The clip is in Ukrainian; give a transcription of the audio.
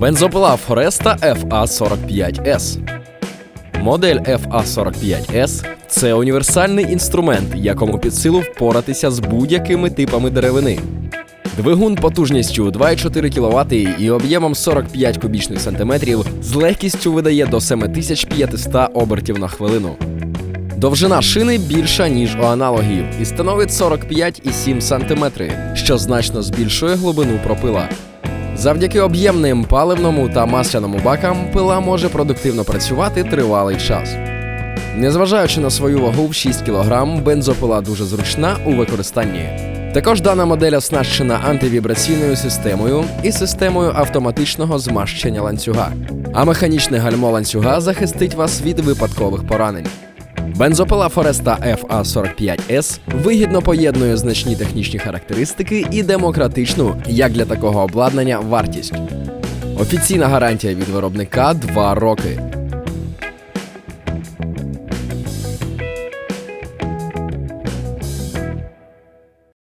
Бензопила Фореста FA45S. Модель FA45S це універсальний інструмент, якому під силу впоратися з будь-якими типами деревини. Двигун потужністю 2,4 кВт і об'ємом 45 кубічних сантиметрів з легкістю видає до 7500 обертів на хвилину. Довжина шини більша, ніж у аналогів, і становить 45,7 см, що значно збільшує глибину пропила. Завдяки об'ємним паливному та масляному бакам пила може продуктивно працювати тривалий час. Незважаючи на свою вагу в 6 кг, бензопила дуже зручна у використанні. Також дана модель оснащена антивібраційною системою і системою автоматичного змащення ланцюга, а механічне гальмо ланцюга захистить вас від випадкових поранень. Бензопила Foresta FA45S вигідно поєднує значні технічні характеристики і демократичну, як для такого обладнання, вартість. Офіційна гарантія від виробника 2 роки.